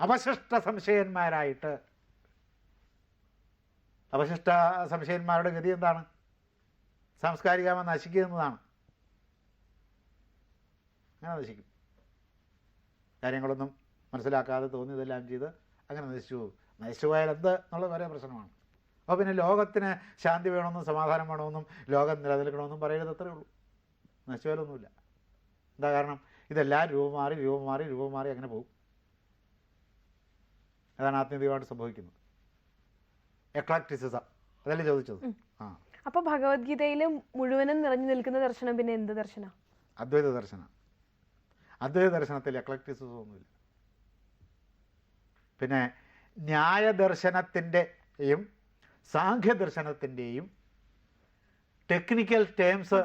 അവശിഷ്ട സംശയന്മാരായിട്ട്. അവശിഷ്ട സംശയന്മാരുടെ ഗതി എന്താണ്? സാംസ്കാരികമായി നശിക്കുന്നതാണ് അങ്ങനെ നശിക്കും. കാര്യങ്ങളൊന്നും മനസ്സിലാക്കാതെ തോന്നിയതെല്ലാം ചെയ്ത് അങ്ങനെ നശിച്ചു പോകും. നശിച്ചു പോയാൽ എന്ത്? എന്നുള്ളത് വരെ പ്രശ്നമാണ്. അപ്പോൾ പിന്നെ ലോകത്തിന് ശാന്തി വേണമെന്നും സമാധാനം വേണമെന്നും ലോകം നിലനിൽക്കണമെന്നും പറയരുത് അത്രേ ഉള്ളൂ. നശിച്ചു പോയാലൊന്നുമില്ല. എന്താ കാരണം? ഇതെല്ലാം രൂപം മാറി രൂപം മാറി രൂപം മാറി അങ്ങനെ പോകും. അതാണ് ആത്യന്തികമായിട്ട് സംഭവിക്കുന്നത്. എക്ലാക്ടിസിസം അതല്ലേ ചോദിച്ചത്? ആ. അപ്പൊ ഭഗവത്ഗീതയിൽ മുഴുവനും നിറഞ്ഞു നിൽക്കുന്ന ദർശനം പിന്നെ എന്ത് ദർശനം? അദ്വൈത ദർശനം. അദ്വൈത ദർശനത്തിൽ എക്ലക്ടിസിസം ഒന്നുമില്ല. പിന്നെ ന്യായ ന്യായദർശനത്തിന്റെയും സാഖ്യദർശനത്തിന്റെയും ടെക്നിക്കൽ ടേംസ്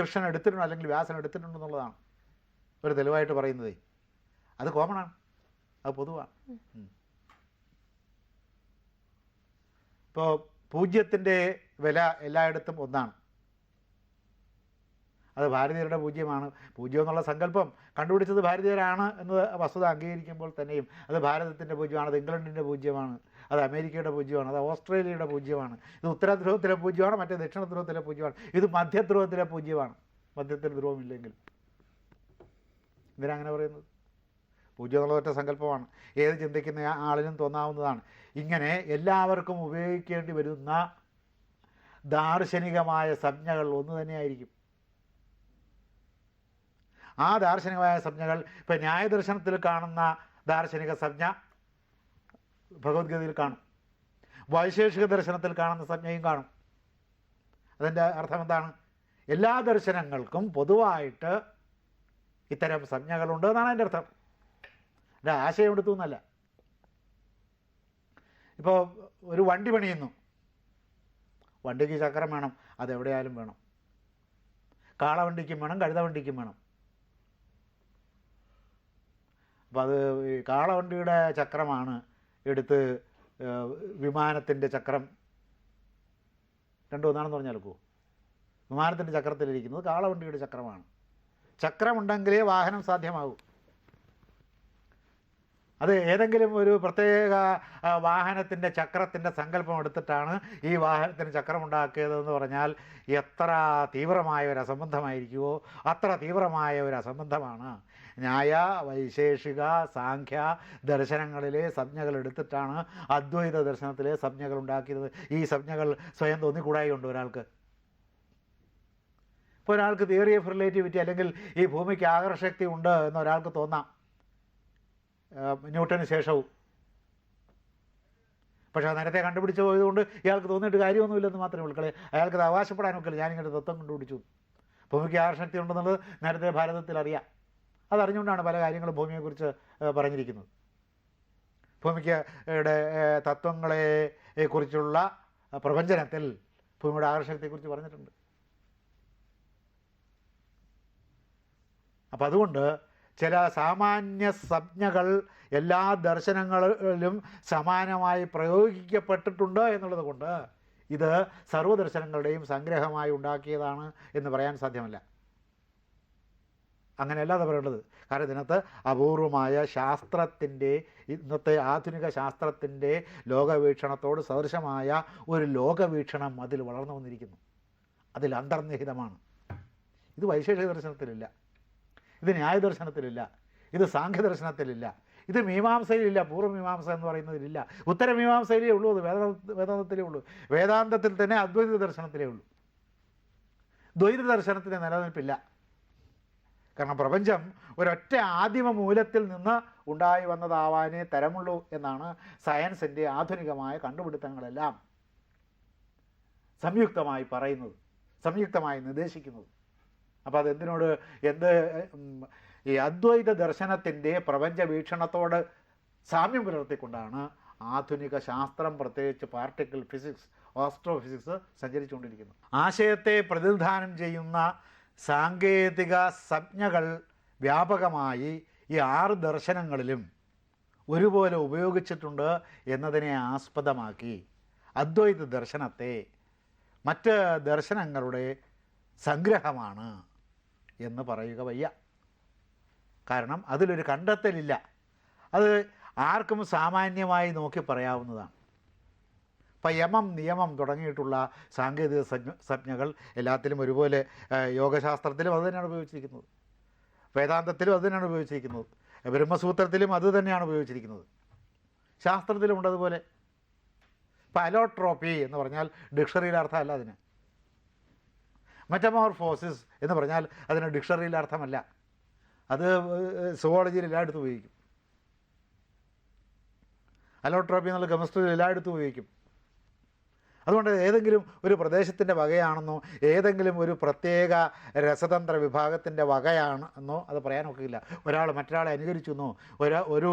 കൃഷ്ണൻ എടുത്തിട്ടുണ്ടോ അല്ലെങ്കിൽ വ്യാസൻ എടുത്തിട്ടുണ്ടെന്നുള്ളതാണ് ഒരു തെളിവായിട്ട് പറയുന്നത്. അത് കോമണാണ് അത് പൊതുവാണ് ഇപ്പോ ഇപ്പോൾ പൂജ്യത്തിന്റെ വില എല്ലായിടത്തും ഒന്നാണ്. അത് ഭാരതീയരുടെ പൂജ്യമാണ്. പൂജ്യം എന്നുള്ള സങ്കല്പം കണ്ടുപിടിച്ചത് ഭാരതീയരാണ് എന്ന് വസ്തുത അംഗീകരിക്കുമ്പോൾ തന്നെയും അത് ഭാരതത്തിന്റെ പൂജ്യമാണ് അത് ഇംഗ്ലണ്ടിന്റെ പൂജ്യമാണ് അത് അമേരിക്കയുടെ പൂജ്യമാണ് അത് ഓസ്ട്രേലിയയുടെ പൂജ്യമാണ് ഇത് ഉത്തര ധ്രുവത്തിലെ പൂജ്യമാണ് മറ്റേ ദക്ഷിണ ധ്രുവത്തിലെ പൂജ്യമാണ് ഇത് മധ്യധ്രുവത്തിലെ പൂജ്യമാണ്. മധ്യത്തിൽ ധ്രുവമില്ലെങ്കിൽ. എന്തിനാ അങ്ങനെ പറയുന്നത്? പൂജ്യം എന്നുള്ളതൊറ്റ സങ്കല്പമാണ്. ഏത് ചിന്തിക്കുന്ന ആളിനും തോന്നാവുന്നതാണ്. ഇങ്ങനെ എല്ലാവർക്കും ഉപയോഗിക്കേണ്ടി വരുന്ന ദാർശനികമായ സംജ്ഞകൾ ഒന്ന് തന്നെയായിരിക്കും. ആ ദാർശനികമായ സംജ്ഞകൾ ഇപ്പം ന്യായദർശനത്തിൽ കാണുന്ന ദാർശനിക സംജ്ഞ ഭഗവത്ഗീതയിൽ കാണും. വൈശേഷിക ദർശനത്തിൽ കാണുന്ന സംജ്ഞയും കാണും. അതിന്റെ അർത്ഥം എന്താണ് എല്ലാ ദർശനങ്ങൾക്കും പൊതുവായിട്ട് ഇത്തരം സംജ്ഞകളുണ്ട് എന്നാണ് എന്റെ അർത്ഥം. എന്റെ ആശയം എടുത്തു എന്നല്ല. ഇപ്പോൾ ഒരു വണ്ടി പണിയുന്നു. വണ്ടിക്ക് ചക്രം വേണം അതെവിടെയായാലും വേണം. കാളവണ്ടിക്കും വേണം കഴുത വണ്ടിക്കും വേണം. അപ്പോൾ അത് ഈ കാളവണ്ടിയുടെ ചക്രമാണ് എടുത്ത് വിമാനത്തിന്റെ ചക്രം. രണ്ടു ഒന്നാണെന്ന് പറഞ്ഞാൽ ഒക്കുമോ വിമാനത്തിന്റെ ചക്രത്തിലിരിക്കുന്നത് കാളവണ്ടിയുടെ ചക്രമാണ്. ചക്രമുണ്ടെങ്കിലേ വാഹനം സാധ്യമാകൂ. അത് ഏതെങ്കിലും ഒരു പ്രത്യേക വാഹനത്തിന്റെ ചക്രത്തിന്റെ സങ്കല്പം എടുത്തിട്ടാണ് ഈ വാഹനത്തിന് ചക്രമുണ്ടാക്കിയതെന്ന് പറഞ്ഞാൽ എത്ര തീവ്രമായ ഒരു അസംബന്ധമായിരിക്കുമോ അത്ര തീവ്രമായ ഒരു അസംബന്ധമാണ്. ന്യായ വൈശേഷിക സാഖ്യ ദർശനങ്ങളിലെ സംജ്ഞകൾ എടുത്തിട്ടാണ് അദ്വൈത ദർശനത്തിലെ സംജ്ഞകൾ ഉണ്ടാക്കിയത്. ഈ സംജ്ഞകൾ സ്വയം തോന്നിക്കൂടായി ഉണ്ട് ഒരാൾക്ക്? ഇപ്പോൾ ഒരാൾക്ക് തിയറി ഓഫ് റിലേറ്റിവിറ്റി അല്ലെങ്കിൽ ഈ ഭൂമിക്ക് ആകർഷക്തി ഉണ്ട് എന്ന് ഒരാൾക്ക് തോന്നാം. ന്യൂട്ടന് ശേഷവും. പക്ഷേ നേരത്തെ കണ്ടുപിടിച്ച് പോയതുകൊണ്ട് ഇയാൾക്ക് തോന്നിയിട്ട് കാര്യമൊന്നുമില്ലെന്ന് മാത്രമേ ഉള്ളൂ. അയാൾക്ക് അത് അവകാശപ്പെടാൻ ഒക്കില്ല. ഞാനിങ്ങനെ തത്വം കണ്ടുപിടിച്ചു. ഭൂമിക്ക് ആകർഷണത്തി ഉണ്ടെന്നുള്ളത് നേരത്തെ ഭാരതത്തിൽ അറിയാം. അതറിഞ്ഞുകൊണ്ടാണ് പല കാര്യങ്ങളും ഭൂമിയെക്കുറിച്ച് പറഞ്ഞിരിക്കുന്നത്. ഭൂമിക്ക് തത്വങ്ങളെ കുറിച്ചുള്ള പ്രപഞ്ചനത്തിൽ ഭൂമിയുടെ ആകർഷണത്തെക്കുറിച്ച് പറഞ്ഞിട്ടുണ്ട്. അപ്പം അതുകൊണ്ട് ചില സാമാന്യ സംജ്ഞകൾ എല്ലാ ദർശനങ്ങളിലും സമാനമായി പ്രയോഗിക്കപ്പെട്ടിട്ടുണ്ട് എന്നുള്ളത് കൊണ്ട് ഇത് സർവദർശനങ്ങളുടെയും സംഗ്രഹമായി ഉണ്ടാക്കിയതാണ് എന്ന് പറയാൻ സാധ്യമല്ല. അങ്ങനെയല്ലാതെ പറയേണ്ടത് കാരണം ഇതിനകത്ത് അപൂർവമായ ശാസ്ത്രത്തിന്റെ ഇന്നത്തെ ആധുനിക ശാസ്ത്രത്തിന്റെ ലോകവീക്ഷണത്തോട് സദൃശമായ ഒരു ലോകവീക്ഷണം അതിൽ വളർന്നു വന്നിരിക്കുന്നു. അതിൽ അന്തർനിഹിതമാണ്. ഇത് വൈശേഷിക ദർശനത്തിലില്ല. ഇത് ന്യായദർശനത്തിലില്ല. ഇത് സാഖ്യദർശനത്തിലില്ല. ഇത് മീമാംസയിലില്ല. പൂർവമീമാംസ എന്ന് പറയുന്നതിലില്ല. ഉത്തരമീമാംസയിലേ ഉള്ളൂ. അത് വേദ വേദാന്തത്തിലേ ഉള്ളൂ. വേദാന്തത്തിൽ തന്നെ അദ്വൈത ദർശനത്തിലേ ഉള്ളൂ. ദ്വൈത ദർശനത്തിന് നിലനിൽപ്പില്ല. കാരണം പ്രപഞ്ചം ഒരൊറ്റ ആദിമ മൂലത്തിൽ നിന്ന് ഉണ്ടായി വന്നതാവാനേ തരമുള്ളൂ എന്നാണ് സയൻസിന്റെ ആധുനികമായ കണ്ടുപിടുത്തങ്ങളെല്ലാം സംയുക്തമായി പറയുന്നത്. സംയുക്തമായി നിർദ്ദേശിക്കുന്നത്. അപ്പോൾ അതെന്തിനോട്? എന്ത് ഈ അദ്വൈത ദർശനത്തിന്റെ പ്രപഞ്ച വീക്ഷണത്തോട് സാമ്യം പുലർത്തിക്കൊണ്ടാണ് ആധുനിക ശാസ്ത്രം പ്രത്യേകിച്ച് പാർട്ടിക്കിൾ ഫിസിക്സ് ഓസ്ട്രോ ഫിസിക്സ് സഞ്ചരിച്ചുകൊണ്ടിരിക്കുന്നത്. ആശയത്തെ പ്രതിനിധാനം ചെയ്യുന്ന സാങ്കേതിക സംജ്ഞകൾ വ്യാപകമായി ഈ ആറ് ദർശനങ്ങളിലും ഒരുപോലെ ഉപയോഗിച്ചിട്ടുണ്ട് എന്നതിനെ ആസ്പദമാക്കി അദ്വൈത ദർശനത്തെ മറ്റ് ദർശനങ്ങളുടെ സംഗ്രഹമാണ് എന്ന് പറയുക വയ്യ. കാരണം അതിലൊരു കണ്ടെത്തലില്ല. അത് ആർക്കും സാമാന്യമായി നോക്കി പറയാവുന്നതാണ്. ഇപ്പം യമം നിയമം തുടങ്ങിയിട്ടുള്ള സാങ്കേതിക സംജ്ഞ സംജ്ഞകൾ എല്ലാത്തിലും ഒരുപോലെ യോഗശാസ്ത്രത്തിലും അത് തന്നെയാണ് ഉപയോഗിച്ചിരിക്കുന്നത്. വേദാന്തത്തിലും അത് തന്നെയാണ് ഉപയോഗിച്ചിരിക്കുന്നത്. ബ്രഹ്മസൂത്രത്തിലും അത് തന്നെയാണ് ഉപയോഗിച്ചിരിക്കുന്നത്. ശാസ്ത്രത്തിലുമുണ്ടതുപോലെ ഇപ്പം അലോട്രോപ്പി എന്ന് പറഞ്ഞാൽ ഡിക്ഷണറിയിലെ അർത്ഥമല്ല അതിന്. മെറ്റമോർഫോസിസ് എന്ന് പറഞ്ഞാൽ അതിന് ഡിക്ഷണറിയിലെ അർത്ഥമല്ല. അത് സുവോളജിയിൽ എല്ലായിടത്തും ഉപയോഗിക്കും. അലോട്രോപ്പി എന്നുള്ള കെമിസ്ട്രിയിൽ എല്ലായിടത്തും ഉപയോഗിക്കും. അതുകൊണ്ട് ഏതെങ്കിലും ഒരു പ്രദേശത്തിന്റെ വകയാണെന്നോ ഏതെങ്കിലും ഒരു പ്രത്യേക രസതന്ത്ര വിഭാഗത്തിന്റെ വകയാണെന്നോ അത് പറയാനൊക്കില്ല. ഒരാൾ മറ്റൊരാളെ അനുകരിച്ചു എന്നോ ഒരു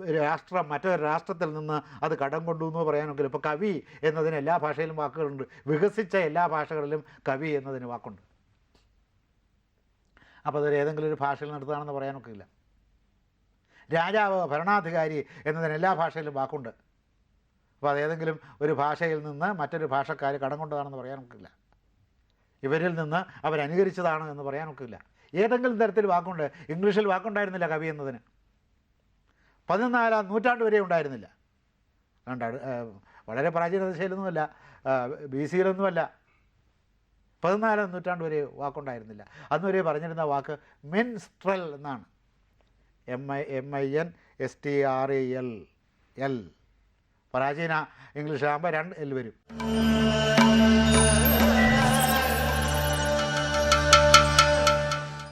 രാഷ്ട്രം മറ്റൊരു രാഷ്ട്രത്തിൽ നിന്ന് അത് കടം കൊണ്ടു എന്ന് പറയാനൊക്കില്ല ഇപ്പോൾ കവി എന്നതിന് എല്ലാ ഭാഷയിലും വാക്കുകളുണ്ട്. വികസിച്ച എല്ലാ ഭാഷകളിലും കവി എന്നതിന് വാക്കുണ്ട്. അപ്പോൾ അതൊരു ഏതെങ്കിലും ഒരു ഭാഷയിൽ നടത്തുകയാണെന്ന് പറയാനൊക്കില്ല രാജാവ് ഭരണാധികാരി എന്നതിന് എല്ലാ ഭാഷയിലും വാക്കുണ്ട്. അപ്പോൾ അതേതെങ്കിലും ഒരു ഭാഷയിൽ നിന്ന് മറ്റൊരു ഭാഷക്കാർ കടം കൊണ്ടതാണെന്ന് പറയാനൊക്കെ ഇല്ല. ഇവരിൽ നിന്ന് അവരനുകരിച്ചതാണ് എന്ന് പറയാനൊക്കെ ഇല്ല. ഏതെങ്കിലും തരത്തിൽ വാക്കുണ്ട്. ഇംഗ്ലീഷിൽ വാക്കുണ്ടായിരുന്നില്ല കവി എന്നതിന്. പതിനാലാം നൂറ്റാണ്ട് വരെ ഉണ്ടായിരുന്നില്ല. കണ്ട വളരെ പ്രാചീന ദിശയിലൊന്നുമല്ല ബി സിയിലൊന്നുമല്ല. പതിനാലാം നൂറ്റാണ്ട് വരെ വാക്കുണ്ടായിരുന്നില്ല. അന്ന് വരെ പറഞ്ഞിരുന്ന വാക്ക് മെൻസ്ട്രൽ എന്നാണ്. M I M I N S T R A L L. പ്രാചീന ഇംഗ്ലീഷ് ആകുമ്പോൾ രണ്ട് എൽ വരും.